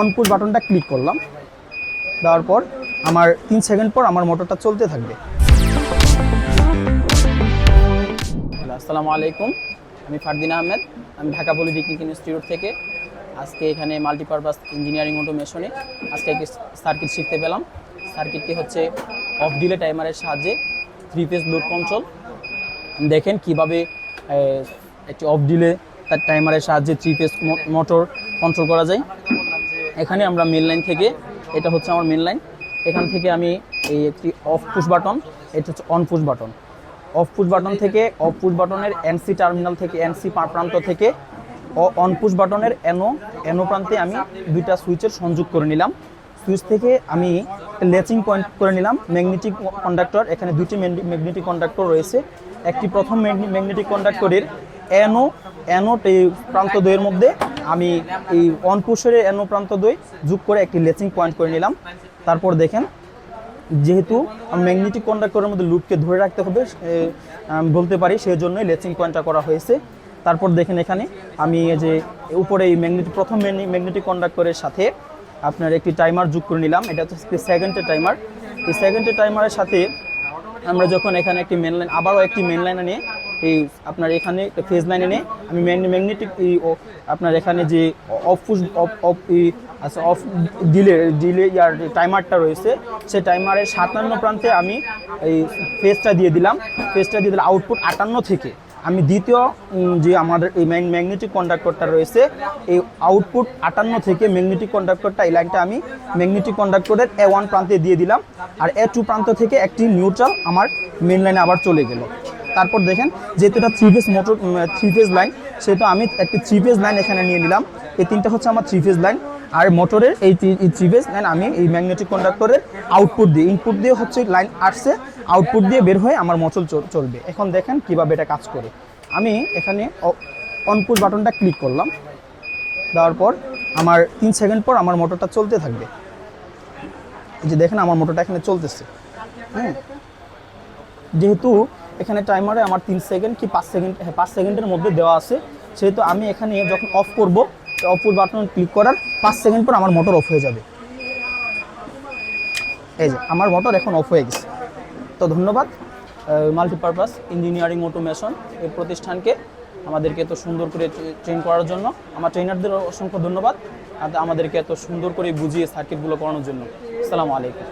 অনপুশ বাটনটা ক্লিক করলাম। দেওয়ার পর আমার তিন সেকেন্ড পর আমার মোটরটা চলতে থাকবে। আসসালামু আলাইকুম। আমি ফারদিন আহমেদ। আমি ঢাকা পলিটেকনিক ইনস্টিটিউট থেকে। আজকে এখানে মাল্টিপারপাস ইঞ্জিনিয়ারিং অটোমেশনে আজকে একটি সার্কিট শিখতে পেলাম। সার্কিটটি হচ্ছে অফ ডিলে টাইমারের সাহায্যে থ্রি ফেজ লোড কন্ট্রোল দেখেন কীভাবে একটি অফ ডিলে তার টাইমারের সাহায্যে থ্রি ফেজ মোটর কন্ট্রোল করা যায়। এখানে আমরা মেন লাইন থেকে, এটা হচ্ছে আমার মেন লাইন এখান থেকে আমি এই একটি অফ পুশ বাটন এটা হচ্ছে on push button off push button থেকে অফ পুশ বাটনের এনসি টার্মিনাল থেকে এনসি প্রান্ত থেকে অন পুশ বাটনের এনো এনো প্রান্তে আমি দুইটা সুইচের সংযোগ করে নিলাম। সুইচ থেকে আমি লেচিং পয়েন্ট করে নিলাম ম্যাগনেটিক কন্ডাক্টর এখানে দুইটি ম্যাগনেটিক কন্ডাক্টর রয়েছে। একটি প্রথম ম্যাগনেটিক কন্ডাক্টরের এনো এনো প্রান্ত দ্বয়ের মধ্যে আমি এই অন পুশের এনো প্রান্ত দ্বয় যোগ করে একটি লেচিং পয়েন্ট করে নিলাম। তারপর দেখেন, যেহেতু ম্যাগনেটিক কন্ডাক্টরের মধ্যে লুপকে ধরে রাখতে হবে বলতে পারি সেই জন্যই লেচিং পয়েন্টটা করা হয়েছে। তারপর দেখেন এখানে, আমি যে উপরে এই ম্যাগনেটিক, প্রথম ম্যাগনেটিক কন্ডাক্টরের সাথে আপনার একটি টাইমার যোগ করে নিলাম। এটা হচ্ছে সেকেন্ডের টাইমার। এই সেকেন্ডের টাইমারের সাথে আমরা যখন এখানে একটি মেন লাইন আবারও একটি মেন লাইন এনে এই আপনার এখানে ফেজ লাইন এনে আমি ম্যাগনেটিক আপনার এখানে যে অফ পুশ অফ অফ আচ্ছা অফ ডিলে ডিলে ইয়ার টাইমারটা রয়েছে, সেই টাইমারের সাতান্ন প্রান্তে আমি এই ফেজটা দিয়ে দিলাম। ফেজটা দিয়ে দিলাম আউটপুট আটান্ন থেকে। আমি দ্বিতীয় যে আমাদের এই ম্যাগনেটিক কন্ডাক্টরটা রয়েছে, এই আউটপুট আটান্ন থেকে ম্যাগনেটিক কন্ডাক্টরটা এই লাইনটা আমি ম্যাগনেটিক কন্ডাক্টরের এ ওয়ান প্রান্তে দিয়ে দিলাম। আর এ টু প্রান্ত থেকে একটি নিউট্রাল আমার মেন লাইনে আবার চলে গেল। তারপর দেখেন যেহেতু এটা three phase motor three phase line সেহেতু আমি একটি থ্রি ফেজ লাইন এখানে নিয়ে নিলাম। এই তিনটা হচ্ছে আমার থ্রি ফেজ লাইন আর মোটরের এই থ্রি ফেজ লাইন আমি এই ম্যাগনেটিক কন্ডাক্টরের আউটপুট দিয়ে ইনপুট দিয়ে হচ্ছে লাইন আসছে আউটপুট দিয়ে বের হয়ে আমার মোটর চল- চলবে। এখন দেখেন কীভাবে এটা কাজ করে। আমি এখানে অনপুট বাটনটা ক্লিক করলাম। দেওয়ার পর আমার তিন সেকেন্ড পর আমার মোটরটা চলতে থাকবে। যে দেখেন আমার মোটরটা এখানে চলতেছে। হ্যাঁ। যেহেতু এখানে টাইমারে আমার তিন সেকেন্ড কি পাঁচ সেকেন্ড হ্যাঁ পাঁচ সেকেন্ডের মধ্যে দেওয়া আছে। সেহেতু আমি এখানে যখন অফ করব অফ বাটন ক্লিক করার পাঁচ সেকেন্ড পর আমার মোটর অফ হয়ে যাবে। এই যে, আমার মোটর এখন অফ হয়ে গেছে। তো ধন্যবাদ মাল্টিপারপাস ইঞ্জিনিয়ারিং অটোমেশন এই প্রতিষ্ঠানকে আমাদেরকে এত সুন্দর করে ট্রেন করার জন্য। আমার ট্রেনারদের অসংখ্য ধন্যবাদ, আর আমাদেরকে এত সুন্দর করে বুঝিয়ে সার্কিটগুলো করানোর জন্য। আসসালামু আলাইকুম।